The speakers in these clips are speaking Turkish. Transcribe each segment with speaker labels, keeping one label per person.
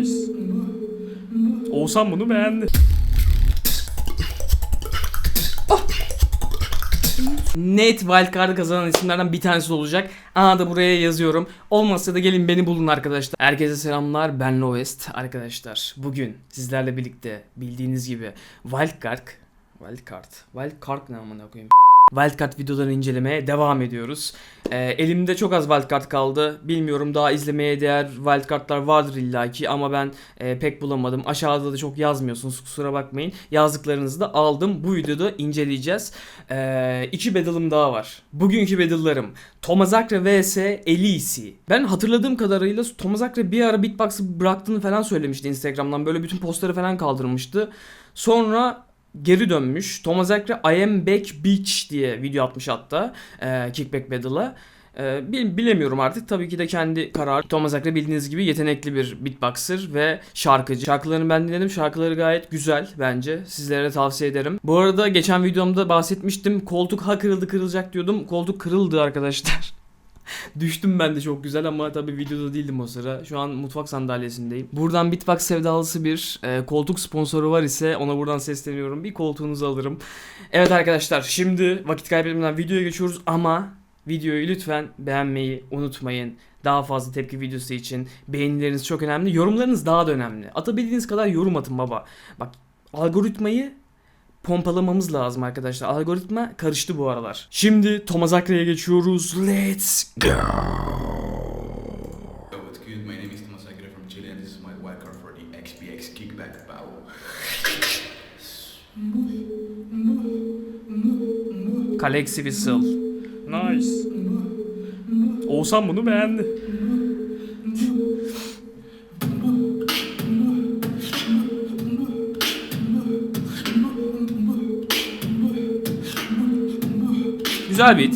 Speaker 1: Nice. Oğuzhan bunu beğendi. Net wildcard'ı kazanan isimlerden bir tanesi olacak. Aa da buraya yazıyorum. Olmazsa da gelin beni bulun arkadaşlar. Herkese selamlar. Ben Lovest arkadaşlar. Bugün sizlerle birlikte bildiğiniz gibi wildcard Wildcard. Wildcard ne amına koyayım? Wildcard videolarını incelemeye devam ediyoruz. Ee, elimde çok az wildcard kaldı. Bilmiyorum daha izlemeye değer wildcardlar vardır illaki ama ben e, pek bulamadım. Aşağıda da çok yazmıyorsunuz kusura bakmayın. Yazdıklarınızı da aldım. Bu videoda inceleyeceğiz. Ee, iki battle'ım daha var. Bugünkü battle'larım Thomas vs Elise. Ben hatırladığım kadarıyla Thomas bir ara beatbox'ı bıraktığını falan söylemişti Instagram'dan. Böyle bütün postları falan kaldırmıştı. Sonra geri dönmüş. Thomas Akre I am back bitch diye video atmış hatta e, Kickback Battle'a. E, bil- bilemiyorum artık. Tabii ki de kendi kararı. Thomas Akre bildiğiniz gibi yetenekli bir beatboxer ve şarkıcı. Şarkılarını ben dinledim. Şarkıları gayet güzel bence. Sizlere de tavsiye ederim. Bu arada geçen videomda bahsetmiştim. Koltuk ha kırıldı kırılacak diyordum. Koltuk kırıldı arkadaşlar. Düştüm ben de çok güzel ama tabii videoda değildim o sıra. Şu an mutfak sandalyesindeyim. Buradan Bitbox sevdalısı bir e, koltuk sponsoru var ise ona buradan sesleniyorum. Bir koltuğunuzu alırım. Evet arkadaşlar şimdi vakit kaybetmeden videoya geçiyoruz ama videoyu lütfen beğenmeyi unutmayın. Daha fazla tepki videosu için beğenileriniz çok önemli. Yorumlarınız daha da önemli. Atabildiğiniz kadar yorum atın baba. Bak algoritmayı pompalamamız lazım arkadaşlar. Algoritma karıştı bu aralar. Şimdi Thomas Akre'ye geçiyoruz. Let's go. Kalexi Whistle. Nice. Oğuzhan bunu beğendi. Güzel beat.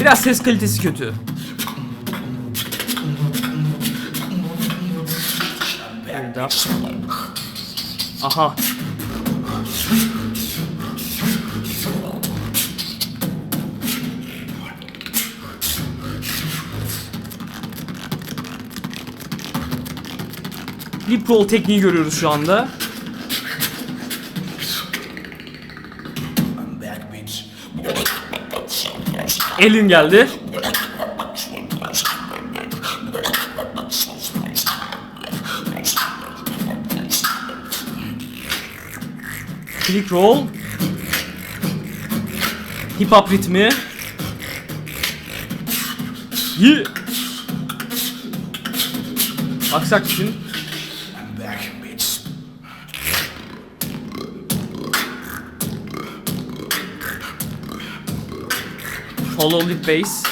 Speaker 1: Biraz ses kalitesi kötü. Aha. Lip roll tekniği görüyoruz şu anda. Elin geldi. Click roll. Hip hop ritmi. Yi. Aksak için. Hollow lip bass.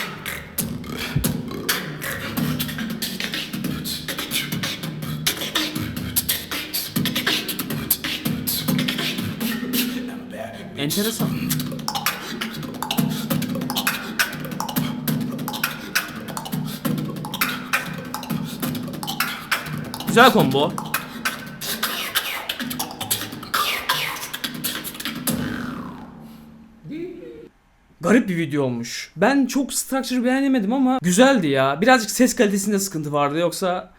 Speaker 1: Enteresan. Güzel combo. Garip bir video olmuş. Ben çok structure beğenemedim ama güzeldi ya. Birazcık ses kalitesinde sıkıntı vardı yoksa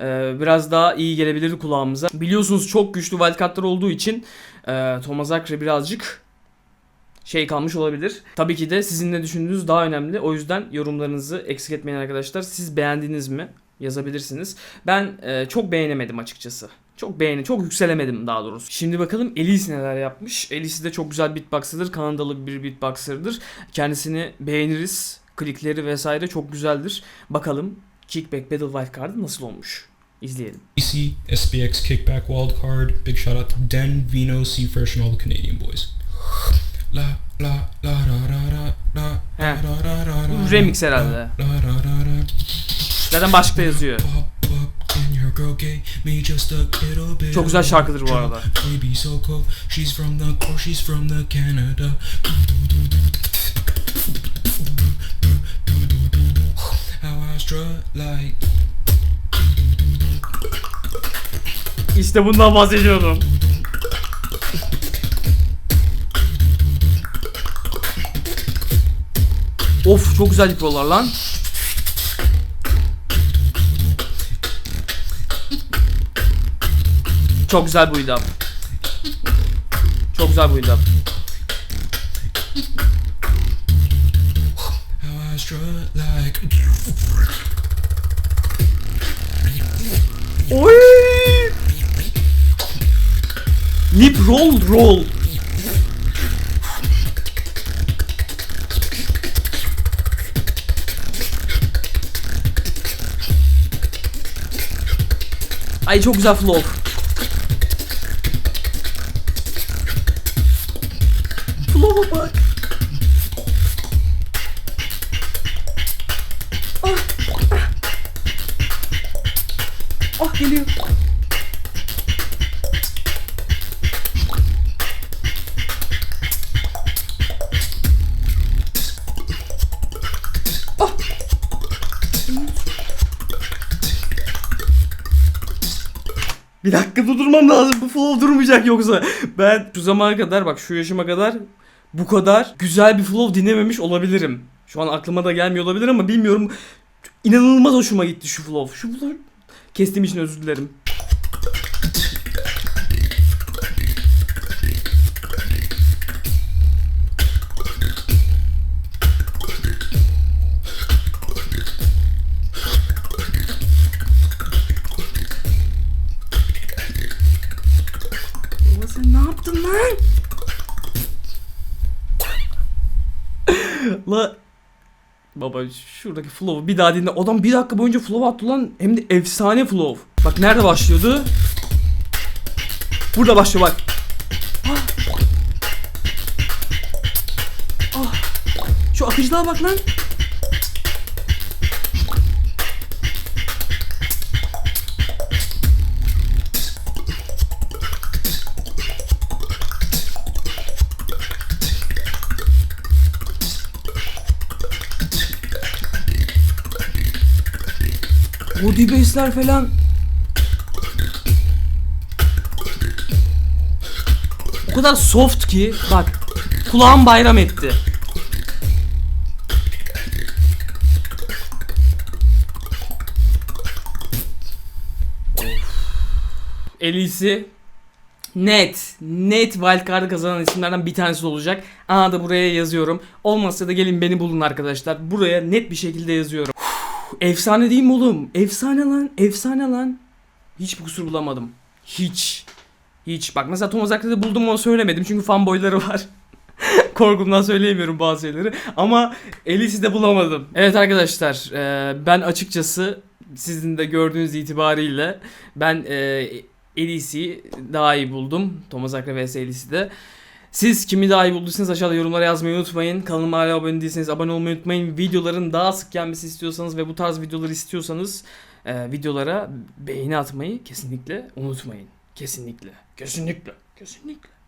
Speaker 1: e, biraz daha iyi gelebilirdi kulağımıza. Biliyorsunuz çok güçlü wildcardlar olduğu için e, Thomas Akre birazcık şey kalmış olabilir. Tabii ki de sizin ne düşündüğünüz daha önemli. O yüzden yorumlarınızı eksik etmeyin arkadaşlar. Siz beğendiniz mi? Yazabilirsiniz. Ben e, çok beğenemedim açıkçası. Çok beğeni, çok yükselemedim daha doğrusu. Şimdi bakalım Elise neler yapmış. Elise de çok güzel beatboxer'dır. Kanadalı bir beatboxer'dır. Kendisini beğeniriz. Klikleri vesaire çok güzeldir. Bakalım Kickback Battle Wildcard'ı nasıl olmuş? İzleyelim.
Speaker 2: EC, SPX Kickback Wildcard. Big shout out to Den, Vino, C Fresh, and all the Canadian boys. La la la ra ra ra la la ra ra ra
Speaker 1: Remix herhalde. Zaten başlıkta yazıyor. Çok güzel şarkıdır bu arada. İşte bundan bahsediyordum. Of çok güzel yapıyorlar lan. Çok güzel bu idam. Çok güzel bu idam.
Speaker 2: How I strut like.
Speaker 1: Oy! Lip roll roll. Ay çok güzel flow. Ah geliyor. Ah. Bir dakika durdurmam lazım. Bu flow durmayacak yoksa. Ben şu zamana kadar bak şu yaşıma kadar bu kadar güzel bir flow dinlememiş olabilirim. Şu an aklıma da gelmiyor olabilir ama bilmiyorum. İnanılmaz hoşuma gitti şu flow. Şu flow kestiğim için özür dilerim. Baba sen ne yaptın lan? La Baba şuradaki flow'u bir daha dinle. Adam bir dakika boyunca flow attı lan. Hem de efsane flow. Bak nerede başlıyordu? Burada başlıyor bak. Ah. Ah. Şu akıcılığa bak lan. Body bass'ler falan. O kadar soft ki bak kulağım bayram etti. En iyisi net, net wildcard'ı kazanan isimlerden bir tanesi olacak. Aha da buraya yazıyorum. Olmazsa da gelin beni bulun arkadaşlar. Buraya net bir şekilde yazıyorum. Efsane değil mi oğlum? Efsane lan, efsane lan. Hiç bir kusur bulamadım. Hiç. Hiç. Bak mesela Thomas Akre'de buldum ama söylemedim çünkü fanboyları var. Korkumdan söyleyemiyorum bazı şeyleri. Ama Elis'i de bulamadım. Evet arkadaşlar e, ben açıkçası sizin de gördüğünüz itibariyle ben e, Elis'i daha iyi buldum. Thomas Akre vs Elis'i de. Siz kimi daha iyi bulduysanız aşağıda yorumlara yazmayı unutmayın. Kanalıma hala abone değilseniz abone olmayı unutmayın. Videoların daha sık gelmesi istiyorsanız ve bu tarz videoları istiyorsanız e, videolara beğeni atmayı kesinlikle unutmayın. Kesinlikle. Kesinlikle. Kesinlikle.